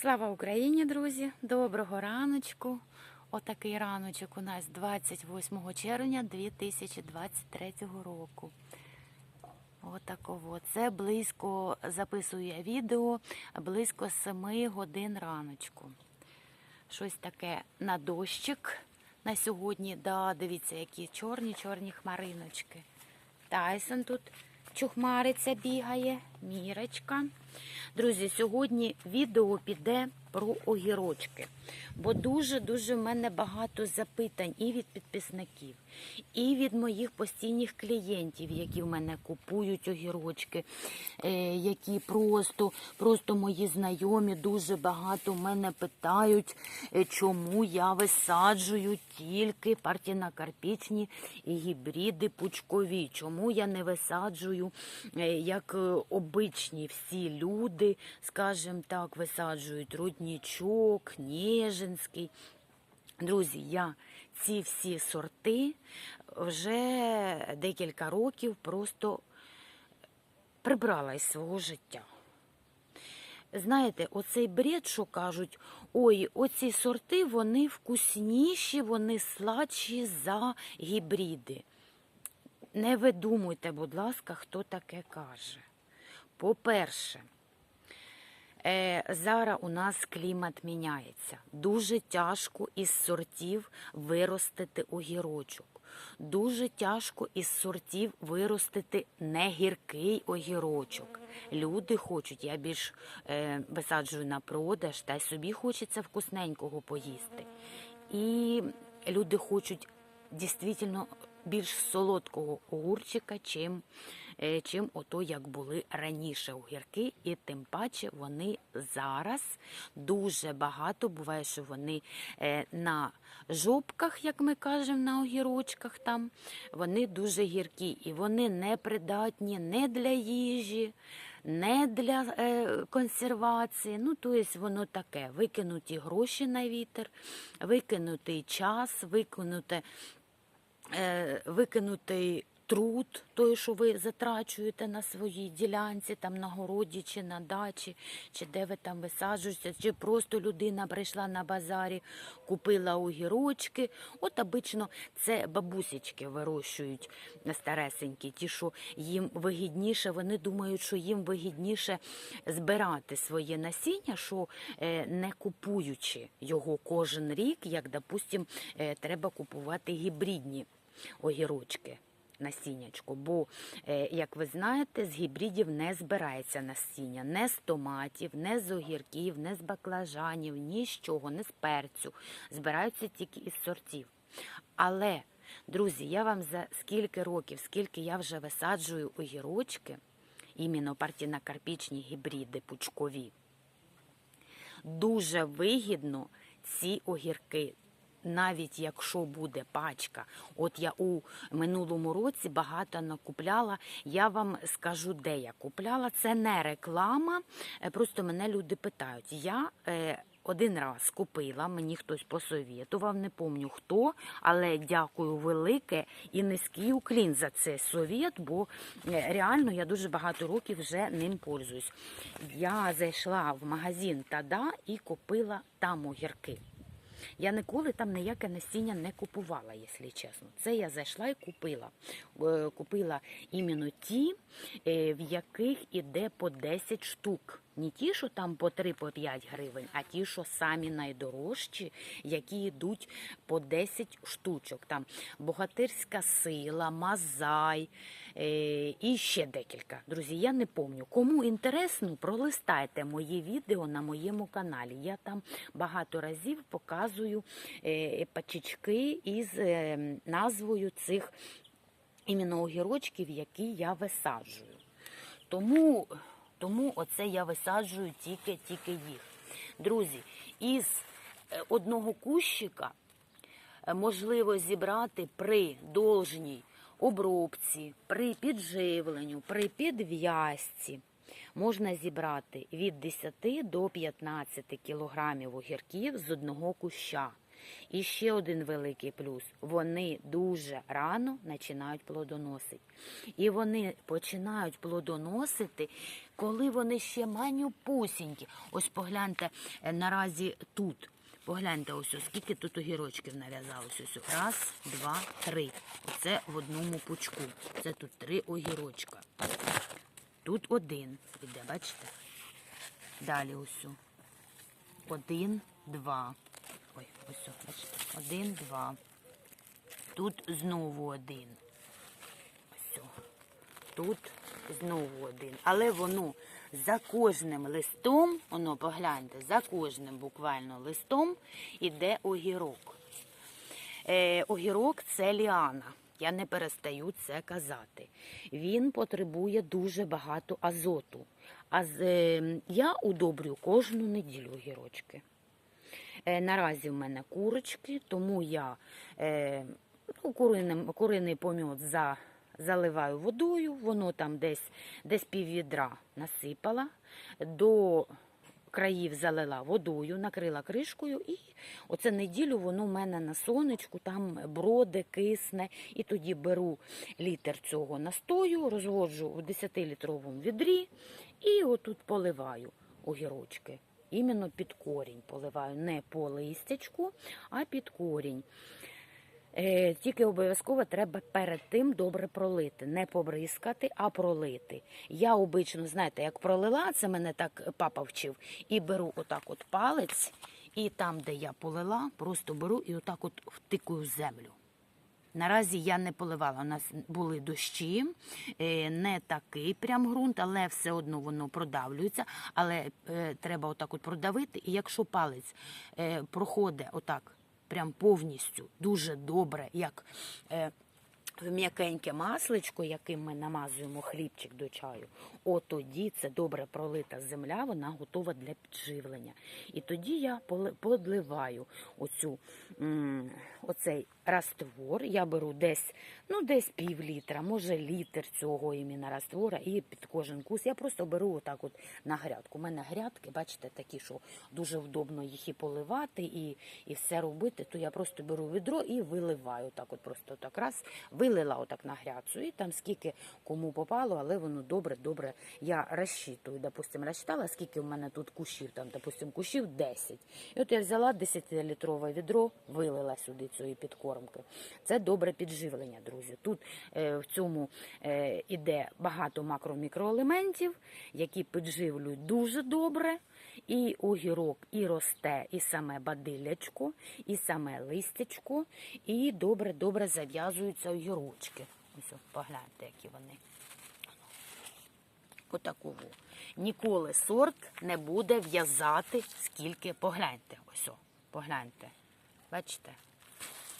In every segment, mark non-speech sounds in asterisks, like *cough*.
Слава Україні, друзі! Доброго раночку. Отакий раночок у нас 28 червня 2023 року. Отаково. Це близько записую я відео близько 7 годин раночку. Щось таке на дощик на сьогодні. Да, дивіться, які чорні, чорні хмариночки. Тайсон тут чухмариться, бігає, мірочка. Друзі, сьогодні відео піде про огірочки, бо дуже-дуже в мене багато запитань і від підписників, і від моїх постійних клієнтів, які в мене купують огірочки, е, які просто, просто мої знайомі дуже багато мене питають, е, чому я висаджую тільки партінакарпічні гібриди пучкові, чому я не висаджую, е, як обичні всі люди, скажімо так, висаджують роднічок, Ніжинський. Друзі, я ці всі сорти вже декілька років просто прибрала із свого життя. Знаєте, оцей бред, що кажуть, ой, оці сорти, вони вкусніші, вони сладші за гібриди. Не видумуйте, будь ласка, хто таке каже. По-перше, зараз у нас клімат міняється. Дуже тяжко із сортів виростити огірочок. Дуже тяжко із сортів виростити негіркий огірочок. Люди хочуть, я більш е, висаджую на продаж, та й собі хочеться вкусненького поїсти. І люди хочуть дійсно більш солодкого огурчика, чим, е, чим ото як були раніше огірки, і тим паче вони зараз дуже багато буває, що вони е, на жопках, як ми кажемо, на огірочках там, вони дуже гіркі і вони не придатні не для їжі. Не для е, консервації, ну то є воно таке: викинуті гроші на вітер, викинутий час, викинуте е, викинутий труд, той, що ви затрачуєте на своїй ділянці, там на городі чи на дачі, чи де ви там висаджуєтеся, чи просто людина прийшла на базарі, купила огірочки. От обично це бабусечки вирощують старесенькі, ті, що їм вигідніше, вони думають, що їм вигідніше збирати своє насіння, що е, не купуючи його кожен рік, як, допустим, е, треба купувати гібридні огірочки. Насіннячко, бо, е, як ви знаєте, з гібридів не збирається насіння, не з томатів, не з огірків, не з баклажанів, ні з чого, не з перцю. Збираються тільки із сортів. Але, друзі, я вам за скільки років, скільки я вже висаджую огірочки, іменно партінакарпічні гібриди пучкові, дуже вигідно ці огірки. Навіть якщо буде пачка, от я у минулому році багато накупляла. Я вам скажу, де я купляла. Це не реклама. е, Просто мене люди питають. Я е, один раз купила, мені хтось посовітував, не пам'ятаю хто, але дякую велике і низький уклін за цей совєт, бо е, реально я дуже багато років вже ним пользуюсь. Я зайшла в магазин Тада і купила там огірки. Я ніколи там ніяке насіння не купувала, якщо чесно. Це я зайшла і купила. Е, Купила іменно ті, е, в яких іде по 10 штук. Не ті, що там по 3-5 гривень, а ті, що самі найдорожчі, які йдуть по 10 штучок. Там богатирська сила, мазай е, і ще декілька. Друзі, я не пам'ятаю. Кому інтересно, пролистайте мої відео на моєму каналі. Я там багато разів показую е, пачечки із е, назвою цих іменно огірочків, які я висаджую. Тому, тому оце я висаджую тільки-тільки їх. Друзі, із е, одного кущика е, можливо зібрати при должній обробці, при підживленню, при підв'язці. Можна зібрати від 10 до 15 кілограмів огірків з одного куща. І ще один великий плюс. Вони дуже рано починають плодоносити. І вони починають плодоносити, коли вони ще манюпусінькі. Ось погляньте е, наразі тут. Погляньте ось, ось скільки тут огірочків нав'язалось. Ось ось. раз, два, три. Оце в одному пучку. Це тут три огірочка. Тут один іде, бачите? Далі ось. Один, два. Ой, ось, бачите. Один, два. Тут знову один. Ось. Тут знову один. Але воно за кожним листом, воно погляньте, за кожним буквально листом іде огірок. Е, огірок це ліана. Я не перестаю це казати. Він потребує дуже багато азоту. А з, е, я удобрюю кожну неділю огірочки. Е, наразі в мене курочки, тому я е, ну, куриним, куриний поміт за, заливаю водою, воно там десь, десь пів відра насипала, до країв залила водою, накрила кришкою, і оце неділю воно в мене на сонечку, там броде, кисне. І тоді беру літр цього настою, розводжу у 10-літровому відрі і отут поливаю огірочки. Іменно під корінь поливаю, не по листячку, а під корінь. Е, тільки обов'язково треба перед тим добре пролити, не побризкати, а пролити. Я обично, знаєте, як пролила, це мене так папа вчив, і беру отак от палець, і там, де я полила, просто беру і отак от втикую землю. Наразі я не поливала. У нас були дощі, е, не такий прям ґрунт, але все одно воно продавлюється. Але е, треба отак от продавити. І якщо палець е, проходить отак, прям повністю дуже добре, як м'якеньке масличко, яким ми намазуємо хлібчик до чаю, от тоді це добре пролита земля, вона готова для підживлення. І тоді я подливаю оцю, оцей раствор. Я беру десь, ну, десь пів літра, може літр цього іменно раствора, і під кожен кус я просто беру отак от на грядку. У мене грядки, бачите, такі, що дуже вдобно їх і поливати, і, і все робити, то я просто беру відро і виливаю так от просто так раз, вилила отак на грядцю, і там скільки кому попало, але воно добре-добре я розчитую. Допустим, розчитала, скільки в мене тут кущів, там, допустим, кущів 10. І от я взяла 10-літрове відро, вилила сюди цієї підкормки. Це добре підживлення, друзі. Тут е, в цьому е, іде багато макро-мікроелементів, які підживлюють дуже добре. І огірок і росте, і саме бадилячко, і саме листячко, і добре-добре зав'язуються огірочки. Ось, погляньте, які вони. Отакову. Ніколи сорт не буде в'язати скільки. Погляньте, ось, погляньте. Бачите?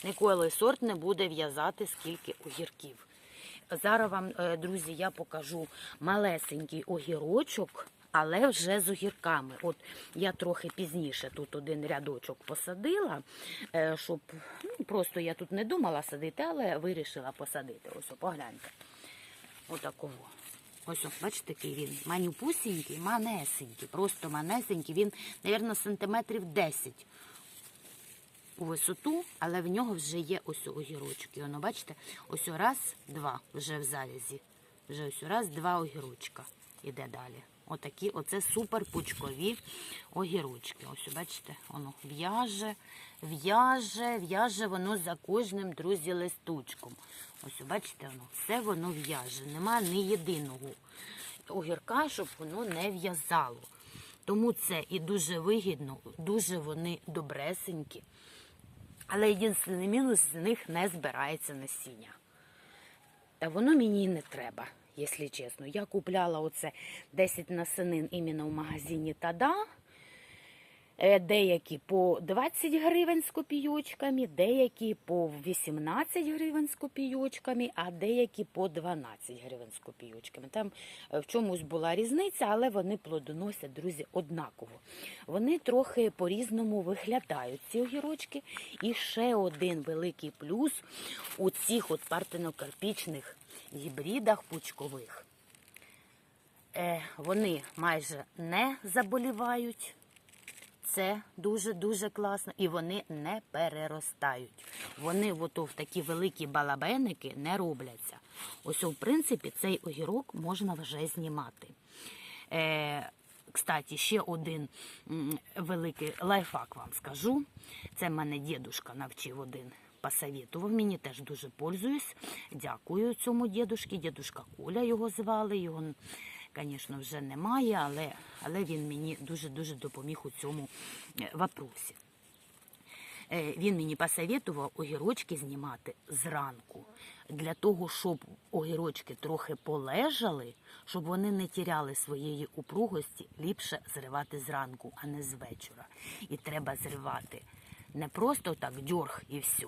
Ніколи сорт не буде в'язати скільки огірків. Зараз вам, е, друзі, я покажу малесенький огірочок, але вже з огірками. От я трохи пізніше тут один рядочок посадила, е, щоб ну, просто я тут не думала садити, але вирішила посадити. Ось, погляньте. Отакого. Ось, о, бачите, який він манюпусінький, манесенький, просто манесенький. Він, мабуть, сантиметрів 10 у висоту, але в нього вже є ось огірочки. Воно, бачите, ось раз, два вже в завязі. Вже ось раз, два огірочка. Іде далі. Отакі, оце супер пучкові огірочки. Ось, бачите, воно в'яже, в'яже, в'яже воно за кожним, друзі, листочком. Ось, бачите, воно, все воно в'яже. Нема ні єдиного огірка, щоб воно не в'язало. Тому це і дуже вигідно, дуже вони добресенькі. Але єдиний мінус з них не збирається насіння. Та воно мені не треба, якщо чесно. Я купляла оце 10 насенин іменно в магазині Тада. Е, Деякі по 20 гривень з копійочками, деякі по 18 гривень з копійочками, а деякі по 12 гривень з копійочками. Там е, в чомусь була різниця, але вони плодоносять, друзі, однаково. Вони трохи по-різному виглядають, ці огірочки. І ще один великий плюс у цих от партенокарпічних гібридах пучкових. Е, Вони майже не заболівають. Це дуже-дуже класно. І вони не переростають. Вони ото в такі великі балабеники не робляться. Ось, в принципі, цей огірок можна вже знімати. Е, кстати, ще один великий лайфхак вам скажу. Це мене дідушка навчив один посоветував. Мені теж дуже пользуюсь. Дякую цьому дідушці. Дідушка Коля його звали. Його, звісно, вже немає, але, але він мені дуже-дуже допоміг у цьому е, вопросі. Е, Він мені посоветував огірочки знімати зранку. Для того, щоб огірочки трохи полежали, щоб вони не тіряли своєї упругості, ліпше зривати зранку, а не з вечора. І треба зривати не просто так дьорг і все,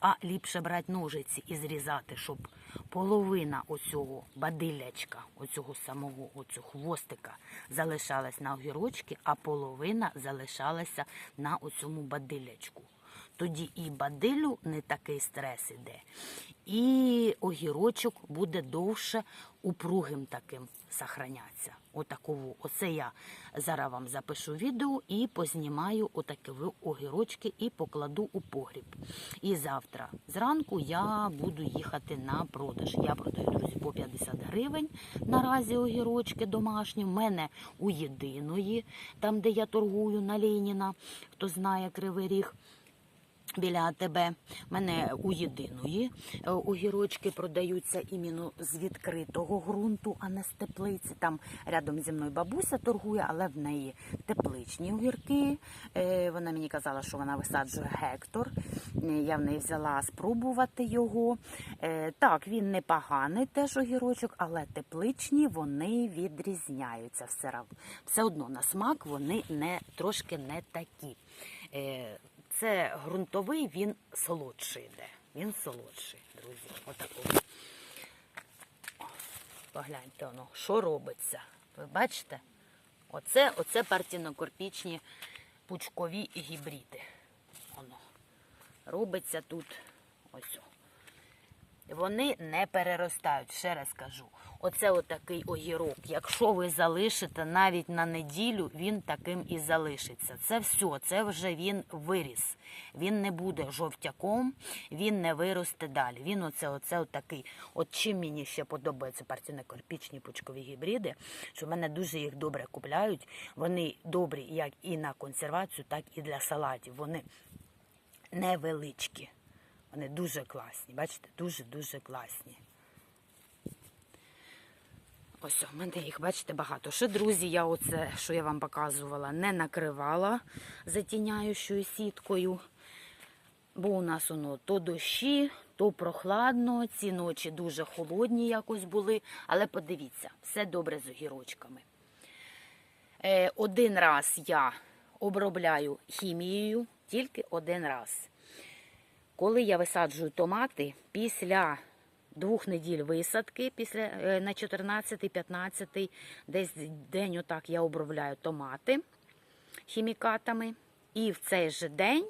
а ліпше брати ножиці і зрізати, щоб половина оцього бадилячка, оцього самого оцього хвостика залишалась на огірочки, а половина залишалася на оцьому бадилячку. Тоді і бадилю не такий стрес іде, і огірочок буде довше упругим таким сохранятися. Отакову. Оце я зараз вам запишу відео і познімаю отакі огірочки і покладу у погріб. І завтра зранку я буду їхати на продаж. Я продаю, друзі, по 50 гривень наразі огірочки домашні. В мене у єдиної, там де я торгую на Леніна, хто знає Кривий Ріг. Біля АТБ мене у єдиної е, огірочки продаються іменно з відкритого ґрунту, а не з теплиці. Там рядом зі мною бабуся торгує, але в неї тепличні огірки. Е, Вона мені казала, що вона висаджує гектор. Е, Я в неї взяла спробувати його. Так, він непоганий теж огірочок, але тепличні вони відрізняються. Все, одно на смак вони трошки не такі. Це ґрунтовий, він солодший йде. Він солодший, друзі. Отакий. Погляньте воно, що робиться. Ви бачите? Оце, оце партінокорпічні пучкові гібриди. Воно. Робиться тут ось. Вони не переростають, ще раз кажу. Оце отакий огірок. Якщо ви залишите навіть на неділю, він таким і залишиться. Це все, це вже він виріс. Він не буде жовтяком, він не виросте далі. Він оце, оце отакий. От чим мені ще подобаються партінокорпічні пучкові гібриди, що в мене дуже їх добре купляють. Вони добрі як і на консервацію, так і для салатів. Вони невеличкі. Вони дуже класні. Бачите, дуже-дуже класні. Ось, у мене їх, бачите, багато. Ще, друзі, я оце, що я вам показувала, не накривала затіняючою сіткою. Бо у нас воно то дощі, то прохладно. Ці ночі дуже холодні якось були. Але подивіться, все добре з огірочками. Е, один раз я обробляю хімією, тільки один раз. Коли я висаджую томати після двох неділь висадки, після е, на 14-15, десь день отак я обробляю томати хімікатами. І в цей же день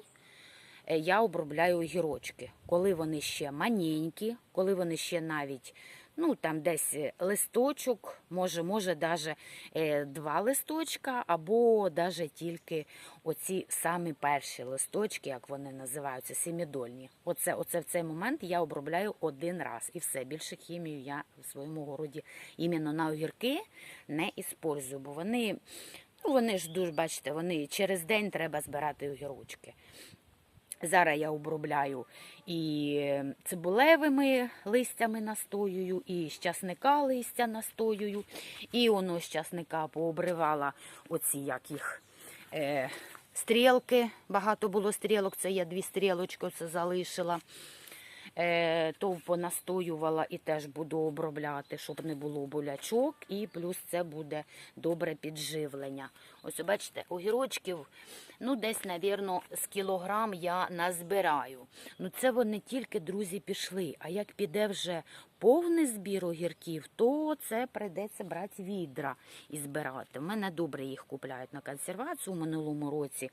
е, я обробляю огірочки, коли вони ще маленькі, коли вони ще навіть ну там десь е, листочок, може, може, даже е, два листочка, або даже тільки оці самі перші листочки, як вони називаються, семідольні. Оце, оце в цей момент я обробляю один раз і все. Більше хімію я в своєму городі іменно на огірки не іспользую, бо вони. Ну, вони ж дуже, бачите, вони через день треба збирати огірочки. Зараз я обробляю і цибулевими листями настоюю, і з часника листя настоюю, і воно з часника пообривала оці як їх е, стрілки. Багато було стрілок, це я дві стрілочки це залишила. Е, то понастоювала і теж буду обробляти, щоб не було болячок, і плюс це буде добре підживлення. Ось, бачите, огірочків, ну десь, навірно, з кілограм я назбираю. Ну це вони тільки, друзі, пішли. А як піде вже повний збір огірків, то це прийдеться брати відра і збирати. У мене добре їх купляють на консервацію. У минулому році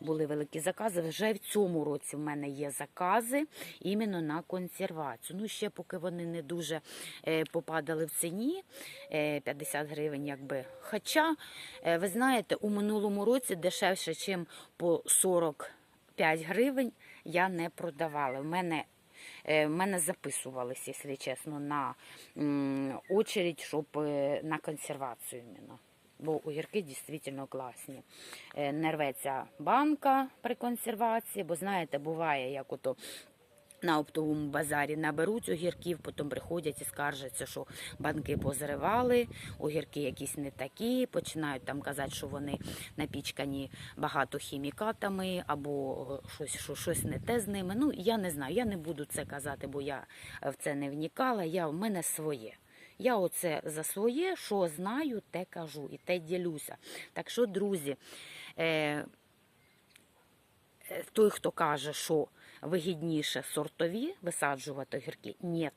були великі закази. Вже в цьому році в мене є закази іменно на консервацію. Ну, ще поки вони не дуже е, попадали в ціні, е, 50 гривень, якби. Хоча, е, ви знаєте, у минулому році дешевше, ніж по 45 гривень я не продавала. В мене, е, в мене записувалися, якщо чесно, на очередь, щоб е, на консервацію іменно. Бо огірки дійсно класні. Е, Не рветься банка при консервації, бо знаєте, буває, як ото на оптовому базарі наберуть огірків, потім приходять і скаржаться, що банки позривали, огірки якісь не такі, починають там казати, що вони напічкані багато хімікатами або щось, що щось не те з ними. Ну, я не знаю, я не буду це казати, бо я в це не вникала, я, в мене своє. Я оце за своє, що знаю, те кажу і те ділюся. Так що, друзі, е, Е, той, хто каже, що вигідніше сортові висаджувати огірки, ні.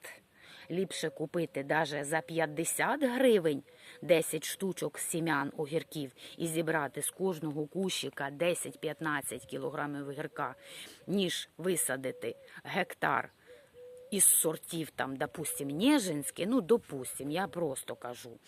Ліпше купити навіть за 50 гривень 10 штучок сім'ян огірків і зібрати з кожного кущика 10-15 кілограмів огірка, ніж висадити гектар із сортів, там, допустим, Нежинський, ну, допустим, я просто кажу.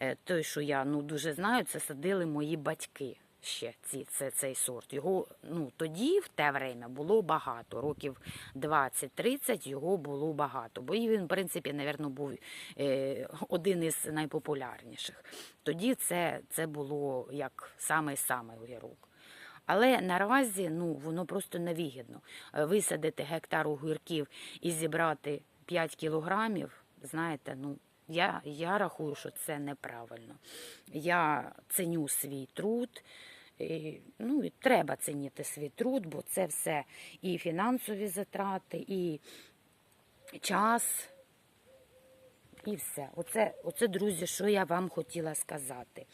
Е, Той, що я ну, дуже знаю, це садили мої батьки ще ці, це, цей сорт. Його ну, тоді, в те время, було багато. Років 20-30 його було багато. Бо він, в принципі, напевно, був е, один із найпопулярніших. Тоді це, це було як самий-самий огірок. Але наразі ну, воно просто невигідно. Е, Висадити гектар огірків і зібрати 5 кілограмів, знаєте, ну, я, я рахую, що це неправильно. Я ценю свій труд. І, ну, і треба цінити свій труд, бо це все і фінансові затрати, і час, і все. Оце, оце, друзі, що я вам хотіла сказати.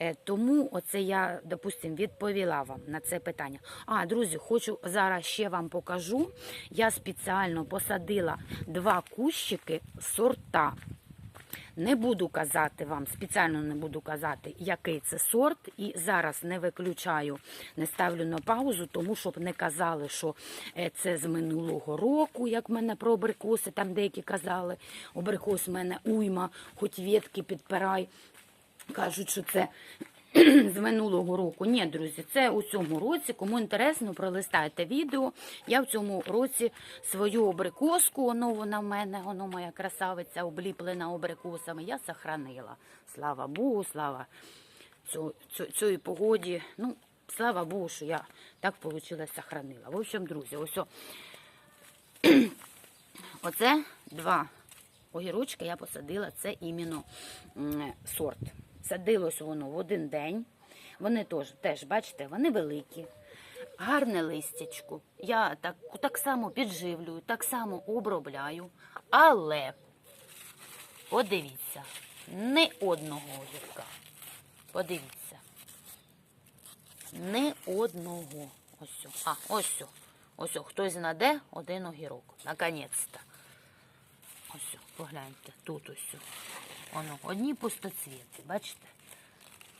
Е, Тому оце я, допустим, відповіла вам на це питання. А, друзі, хочу зараз ще вам покажу. Я спеціально посадила два кущики сорта. Не буду казати вам, спеціально не буду казати, який це сорт, і зараз не виключаю, не ставлю на паузу, тому щоб не казали, що е, це з минулого року, як в мене про абрикоси, там деякі казали, абрикос в мене уйма, хоч ветки підпирай. Кажуть, що це з минулого року. Ні, друзі, це у цьому році. Кому інтересно, пролистайте відео. Я в цьому році свою абрикоску, воно вона в мене, воно моя красавиця, обліплена абрикосами, я сохранила. Слава Богу, слава цю, цю, цій погоді. Ну, слава Богу, що я так вийшло, сохранила. В общем, друзі, ось о- *clears throat* оце два огірочки я посадила, це іменно сорт. Садилось воно в один день. Вони теж, теж бачите, вони великі, гарне листячко. Я так, так само підживлюю, так само обробляю. Але подивіться, не одного огірка. Подивіться. Не одного. Ось. А, ось. Ось. Хтось знаде один огірок. Наконець-то. Ось, погляньте, тут ось. Воно, одні пустоцвіти, бачите?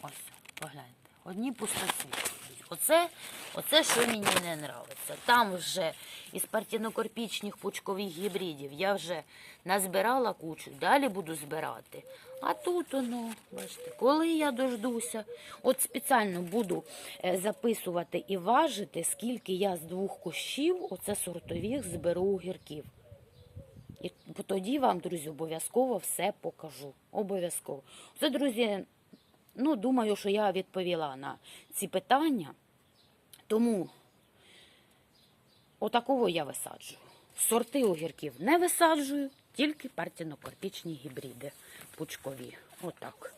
Ось, погляньте. Одні пустоцвіти. Оце, оце що мені не нравиться. Там вже із партінокорпічних пучкових гібридів я вже назбирала кучу, далі буду збирати. А тут воно, бачите, коли я дождуся, от спеціально буду е, записувати і важити, скільки я з двох кущів, оце сортових, зберу огірків. І тоді вам, друзі, обов'язково все покажу. Обов'язково. Це, друзі, ну, думаю, що я відповіла на ці питання. Тому отакого я висаджую. Сорти огірків не висаджую, тільки партінокарпічні гібриди пучкові. Отак.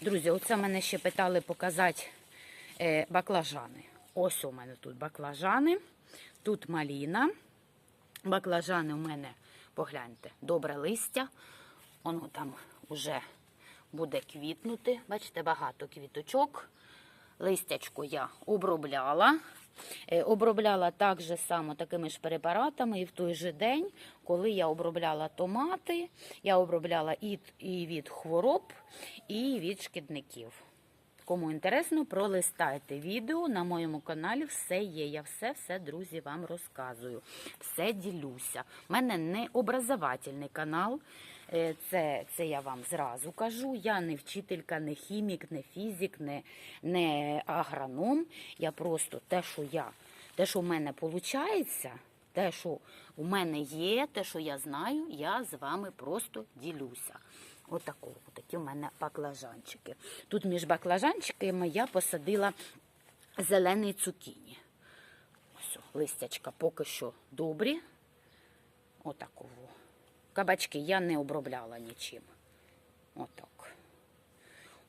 Друзі, оце мене ще питали показати е, баклажани. Ось у мене тут баклажани, тут маліна. Баклажани у мене, погляньте, добре листя. Воно там вже буде квітнути. Бачите, багато квіточок. Листячко я обробляла. Е, Обробляла так же само такими ж препаратами і в той же день, коли я обробляла томати, я обробляла і, від хвороб, і від шкідників. Кому інтересно, пролистайте відео на моєму каналі. Все є. Я все, все, друзі, вам розказую. Все ділюся. У мене не образовательний канал. Е, Це, це я вам зразу кажу. Я не вчителька, не хімік, не фізик, не, не агроном. Я просто те, що я, те, що в мене виходить, те, що у мене є, те, що я знаю, я з вами просто ділюся. Отако, отакі в мене баклажанчики. Тут між баклажанчиками я посадила зелений цукіні. Ось, листячка поки що добрі. Отакого. Кабачки я не обробляла нічим. Отак.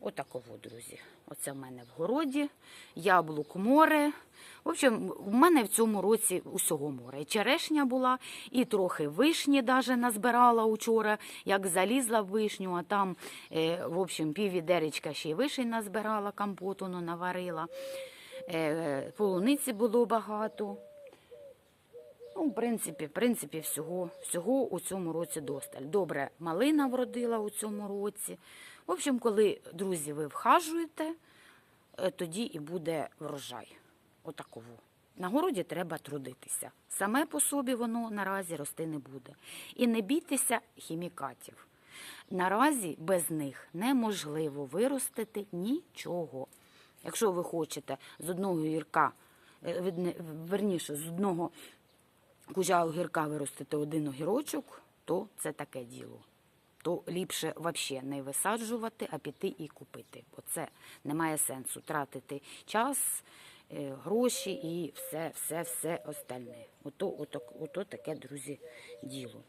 Отаково, друзі. Оце в мене в городі. Яблук море. В общем, в мене в цьому році усього море. Черешня була, і трохи вишні даже назбирала учора, як залізла в вишню, а там, е, в общем, пів відеречка ще й вишень назбирала, компоту ну, наварила. Е, полуниці було багато. Ну, в принципі, в принципі, всього, всього у цьому році досталь. Добре, малина вродила у цьому році. В общем, коли, друзі, ви вхажуєте, е, тоді і буде врожай. Отаково. На городі треба трудитися. Саме по собі воно наразі рости не буде. І не бійтеся хімікатів. Наразі без них неможливо виростити нічого. Якщо ви хочете з одного гірка, е, верніше, з одного кужа огірка виростити один огірочок, то це таке діло. То ліпше взагалі не висаджувати, а піти і купити. Бо це немає сенсу тратити час, е, гроші і все, все, все остальне. Ото, ото, ото таке, друзі, діло.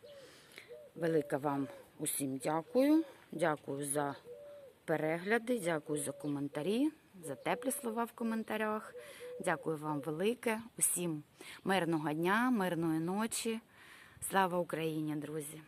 Велике вам усім дякую. Дякую за перегляди, дякую за коментарі, за теплі слова в коментарях. Дякую вам велике. Усім мирного дня, мирної ночі. Слава Україні, друзі!